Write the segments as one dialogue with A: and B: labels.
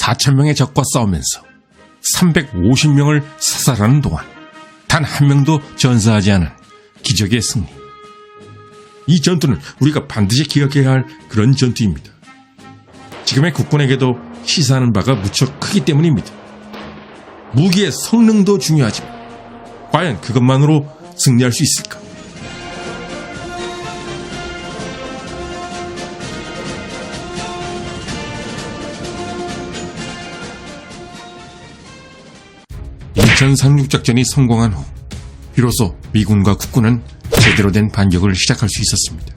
A: 4천명의 적과 싸우면서 350명을 사살하는 동안 단 한 명도 전사하지 않은 기적의 승리. 이 전투는 우리가 반드시 기억해야 할 그런 전투입니다. 지금의 국군에게도 시사하는 바가 무척 크기 때문입니다. 무기의 성능도 중요하지만 과연 그것만으로 승리할 수 있을까? 인천 상륙작전이 성공한 후 비로소 미군과 국군은 제대로 된 반격을 시작할 수 있었습니다.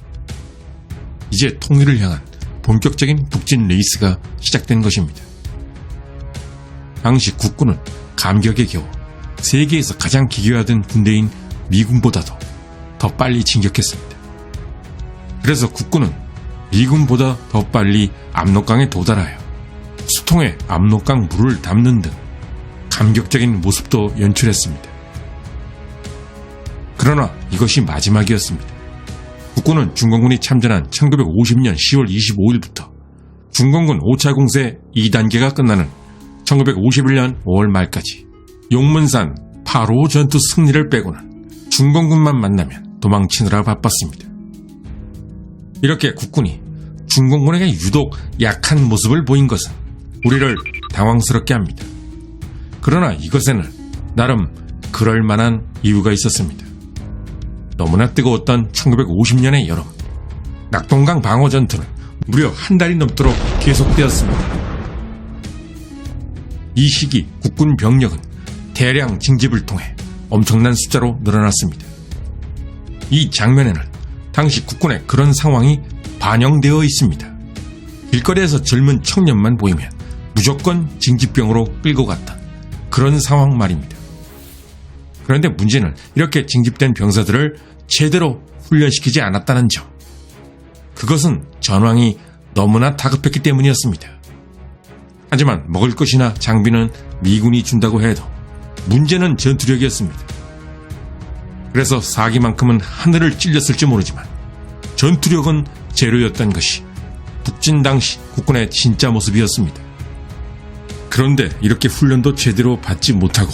A: 이제 통일을 향한 본격적인 북진 레이스가 시작된 것입니다. 당시 국군은 감격에 겨워 세계에서 가장 기괴하던 군대인 미군보다도 더 빨리 진격했습니다. 그래서 국군은 미군보다 더 빨리 압록강에 도달하여 수통에 압록강 물을 담는 등 감격적인 모습도 연출했습니다. 그러나 이것이 마지막이었습니다. 국군은 중공군이 참전한 1950년 10월 25일부터 중공군 5차 공세 2단계가 끝나는 1951년 5월 말까지 용문산 8호 전투 승리를 빼고는 중공군만 만나면 도망치느라 바빴습니다. 이렇게 국군이 중공군에게 유독 약한 모습을 보인 것은 우리를 당황스럽게 합니다. 그러나 이것에는 나름 그럴 만한 이유가 있었습니다. 너무나 뜨거웠던 1950년의 여름, 낙동강 방어 전투는 무려 한 달이 넘도록 계속되었습니다. 이 시기 국군 병력은 대량 징집을 통해 엄청난 숫자로 늘어났습니다. 이 장면에는 당시 국군의 그런 상황이 반영되어 있습니다. 길거리에서 젊은 청년만 보이면 무조건 징집병으로 끌고 갔다. 그런 상황 말입니다. 그런데 문제는 이렇게 징집된 병사들을 제대로 훈련시키지 않았다는 점. 그것은 전황이 너무나 다급했기 때문이었습니다. 하지만 먹을 것이나 장비는 미군이 준다고 해도 문제는 전투력이었습니다. 그래서 사기만큼은 하늘을 찔렸을지 모르지만 전투력은 제로였던 것이 북진 당시 국군의 진짜 모습이었습니다. 그런데 이렇게 훈련도 제대로 받지 못하고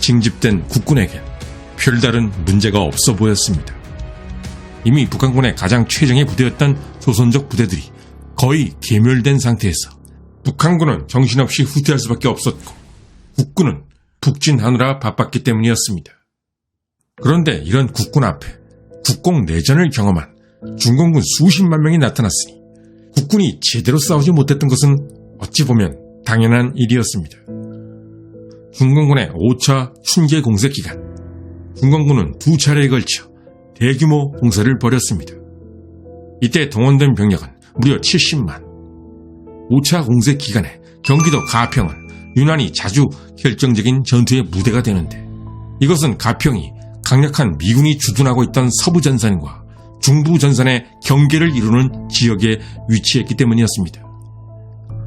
A: 징집된 국군에겐 별다른 문제가 없어 보였습니다. 이미 북한군의 가장 최정의 부대였던 조선족 부대들이 거의 괴멸된 상태에서 북한군은 정신없이 후퇴할 수밖에 없었고 국군은 북진하느라 바빴기 때문이었습니다. 그런데 이런 국군 앞에 국공 내전을 경험한 중공군 수십만 명이 나타났으니 국군이 제대로 싸우지 못했던 것은 어찌 보면 당연한 일이었습니다. 중공군의 5차 춘계 공세 기간, 중공군은 두 차례에 걸쳐 대규모 공세를 벌였습니다. 이때 동원된 병력은 무려 70만. 5차 공세 기간에 경기도 가평은 유난히 자주 결정적인 전투의 무대가 되는데 이것은 가평이 강력한 미군이 주둔하고 있던 서부 전선과 중부 전선의 경계를 이루는 지역에 위치했기 때문이었습니다.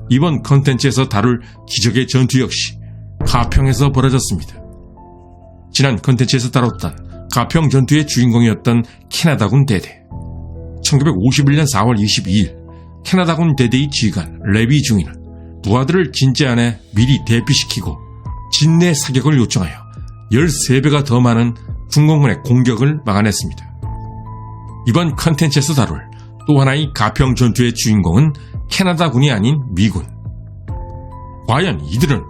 A: 이번 컨텐츠에서 다룰 기적의 전투 역시 가평에서 벌어졌습니다. 지난 컨텐츠에서 다뤘던 가평 전투의 주인공이었던 캐나다군 대대. 1951년 4월 22일 캐나다군 대대의 지휘관 레비 중위는 부하들을 진제 안에 미리 대피시키고 진내 사격을 요청하여 13배가 더 많은 중공군의 공격을 막아냈습니다. 이번 컨텐츠에서 다룰 또 하나의 가평 전투의 주인공은 캐나다군이 아닌 미군. 과연 이들은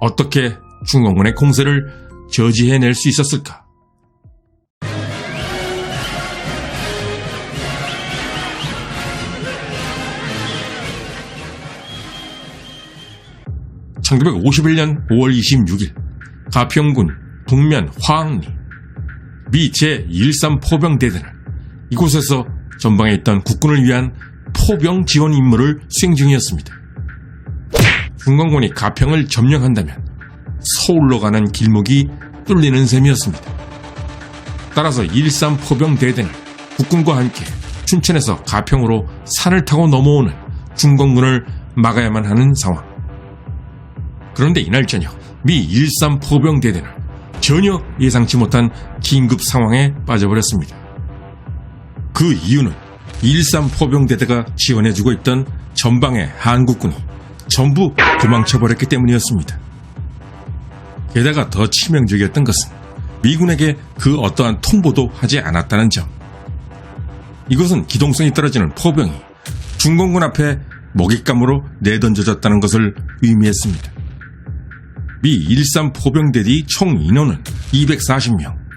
A: 어떻게 중공군의 공세를 저지해낼 수 있었을까? (1951년 5월 26일) 가평군 북면 화학리 미 제13 포병대대는 이곳에서 전방에 있던 국군을 위한 포병 지원 임무를 수행 중이었습니다. 중공군이 가평을 점령한다면 서울로 가는 길목이 뚫리는 셈이었습니다. 따라서 13 포병 대대는 국군과 함께 춘천에서 가평으로 산을 타고 넘어오는 중공군을 막아야만 하는 상황. 그런데 이날 저녁 미 13 포병 대대는 전혀 예상치 못한 긴급 상황에 빠져버렸습니다. 그 이유는 13 포병대대가 지원해주고 있던 전방의 한국군이 전부 도망쳐버렸기 때문이었습니다. 게다가 더 치명적이었던 것은 미군에게 그 어떠한 통보도 하지 않았다는 점. 이것은 기동성이 떨어지는 포병이 중공군 앞에 먹잇감으로 내던져졌다는 것을 의미했습니다. 미 13 포병대디 총 인원은 240명,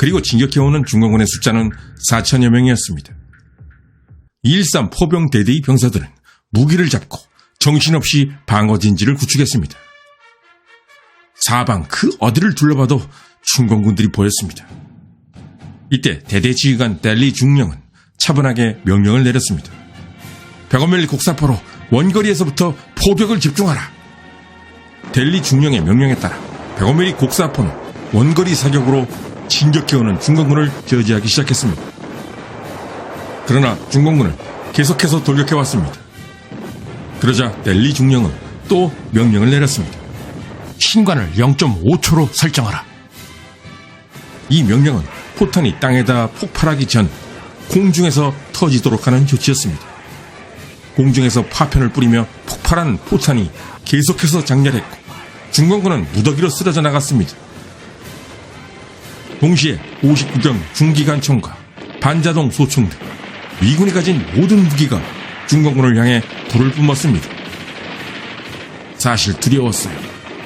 A: 그리고 진격해오는 중공군의 숫자는 4천여 명이었습니다. 13 포병 대대의 병사들은 무기를 잡고 정신없이 방어 진지를 구축했습니다. 사방 그 어디를 둘러봐도 중공군들이 보였습니다. 이때 대대 지휘관 델리 중령은 차분하게 명령을 내렸습니다. 백원멜리 곡사포로 원거리에서부터 포격을 집중하라. 델리 중령의 명령에 따라 백원멜리 곡사포는 원거리 사격으로 진격해오는 중공군을 저지하기 시작했습니다. 그러나 중공군은 계속해서 돌격해왔습니다. 그러자 델리 중령은 또 명령을 내렸습니다. 신관을 0.5초로 설정하라. 이 명령은 포탄이 땅에다 폭발하기 전 공중에서 터지도록 하는 조치였습니다. 공중에서 파편을 뿌리며 폭발한 포탄이 계속해서 장렬했고 중공군은 무더기로 쓰러져 나갔습니다. 동시에 59경 중기관 총과 반자동 소총 등 미군이 가진 모든 무기가 중공군을 향해 불을 뿜었습니다. 사실 두려웠어요.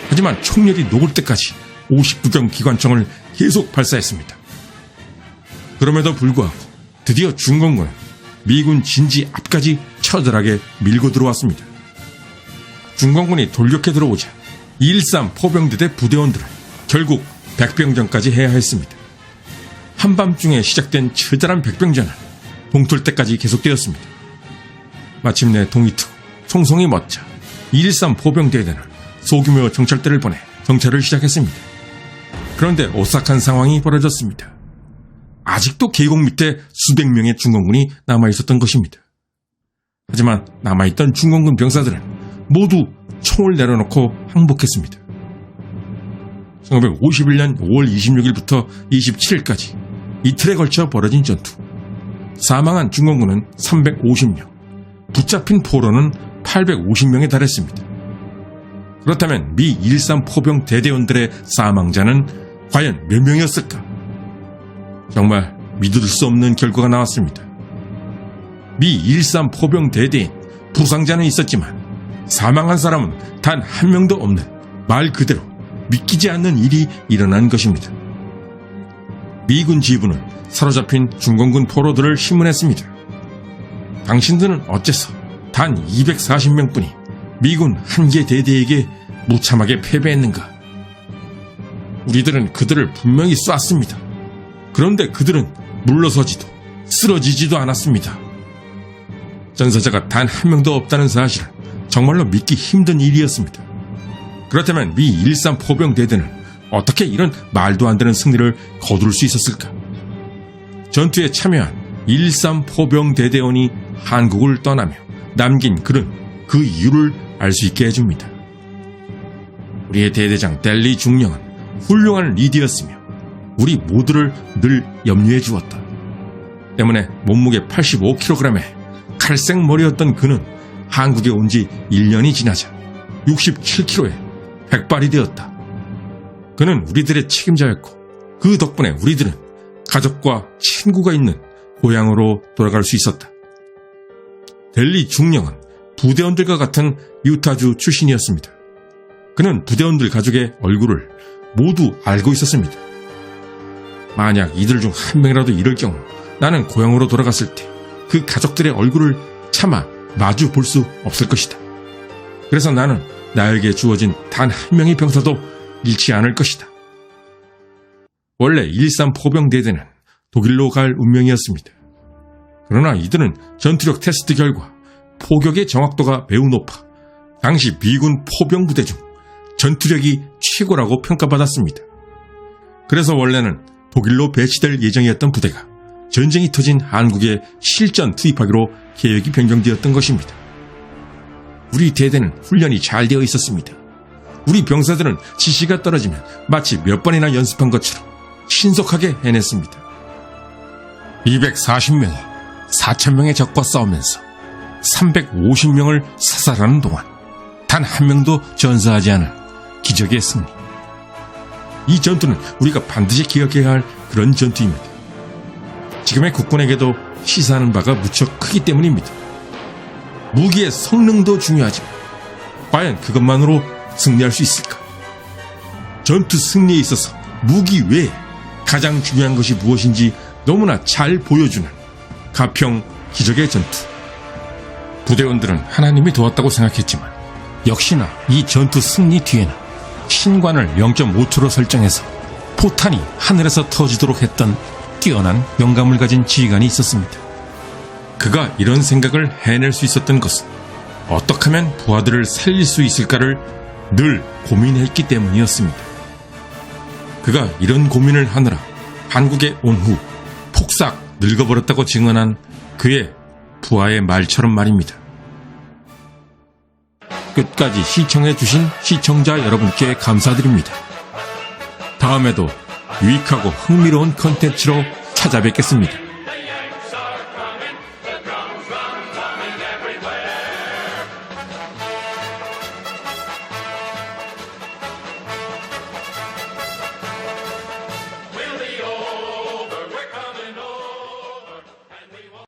A: 하지만 총열이 녹을 때까지 59경 기관총을 계속 발사했습니다. 그럼에도 불구하고 드디어 중공군은 미군 진지 앞까지 처절하게 밀고 들어왔습니다. 중공군이 돌격해 들어오자 213 포병대대 부대원들은 결국 백병전까지 해야 했습니다. 한밤중에 시작된 처절한 백병전은 동틀 때까지 계속되었습니다. 마침내 동이트 총성이 멋자 213 포병대대는 소규모 정찰대를 보내 정찰을 시작했습니다. 그런데 오싹한 상황이 벌어졌습니다. 아직도 계곡 밑에 수백 명의 중공군이 남아 있었던 것입니다. 하지만 남아있던 중공군 병사들은 모두 총을 내려놓고 항복했습니다. 1951년 5월 26일부터 27일까지 이틀에 걸쳐 벌어진 전투. 사망한 중공군은 350명, 붙잡힌 포로는 850명에 달했습니다. 그렇다면 미 13 포병 대대원들의 사망자는 과연 몇 명이었을까? 정말 믿을 수 없는 결과가 나왔습니다. 미 13 포병 대대인 부상자는 있었지만 사망한 사람은 단 한 명도 없는 말 그대로 믿기지 않는 일이 일어난 것입니다. 미군 지부는 사로잡힌 중공군 포로들을 신문했습니다. 당신들은 어째서 단 240명뿐이 미군 한 개 대대에게 무참하게 패배했는가? 우리들은 그들을 분명히 쐈습니다. 그런데 그들은 물러서지도 쓰러지지도 않았습니다. 전사자가 단 한 명도 없다는 사실은 정말로 믿기 힘든 일이었습니다. 그렇다면 미13 포병 대대는 어떻게 이런 말도 안 되는 승리를 거둘 수 있었을까? 전투에 참여한 13 포병 대대원이 한국을 떠나며 남긴 글은 그 이유를 알 수 있게 해줍니다. 우리의 대대장 델리 중령은 훌륭한 리디였으며 우리 모두를 늘 염려해 주었다. 때문에 몸무게 85kg에 칼색 머리였던 그는 한국에 온 지 1년이 지나자 67kg에 백발이 되었다. 그는 우리들의 책임자였고 그 덕분에 우리들은 가족과 친구가 있는 고향으로 돌아갈 수 있었다. 델리 중령은 부대원들과 같은 유타주 출신이었습니다. 그는 부대원들 가족의 얼굴을 모두 알고 있었습니다. 만약 이들 중 한 명이라도 이럴 경우 나는 고향으로 돌아갔을 때 그 가족들의 얼굴을 차마 마주 볼 수 없을 것이다. 그래서 나는 나에게 주어진 단 한 명의 병사도 잃지 않을 것이다. 원래 113 포병대대는 독일로 갈 운명이었습니다. 그러나 이들은 전투력 테스트 결과 포격의 정확도가 매우 높아 당시 미군 포병 부대 중 전투력이 최고라고 평가받았습니다. 그래서 원래는 독일로 배치될 예정이었던 부대가 전쟁이 터진 한국에 실전 투입하기로 계획이 변경되었던 것입니다. 우리 대대는 훈련이 잘 되어 있었습니다. 우리 병사들은 지시가 떨어지면 마치 몇 번이나 연습한 것처럼 신속하게 해냈습니다. 240명이 4천명의 적과 싸우면서 350명을 사살하는 동안 단 한 명도 전사하지 않은 기적의 승리. 이 전투는 우리가 반드시 기억해야 할 그런 전투입니다. 지금의 국군에게도 시사하는 바가 무척 크기 때문입니다. 무기의 성능도 중요하지만 과연 그것만으로 승리할 수 있을까? 전투 승리에 있어서 무기 외에 가장 중요한 것이 무엇인지 너무나 잘 보여주는 가평 기적의 전투. 부대원들은 하나님이 도왔다고 생각했지만 역시나 이 전투 승리 뒤에는 신관을 0.5초로 설정해서 포탄이 하늘에서 터지도록 했던 뛰어난 영감을 가진 지휘관이 있었습니다. 그가 이런 생각을 해낼 수 있었던 것은 어떻게 하면 부하들을 살릴 수 있을까를 늘 고민했기 때문이었습니다. 그가 이런 고민을 하느라 한국에 온 후 폭삭 늙어버렸다고 증언한 그의 부하의 말처럼 말입니다. 끝까지 시청해주신 시청자 여러분께 감사드립니다. 다음에도 유익하고 흥미로운 컨텐츠로 찾아뵙겠습니다.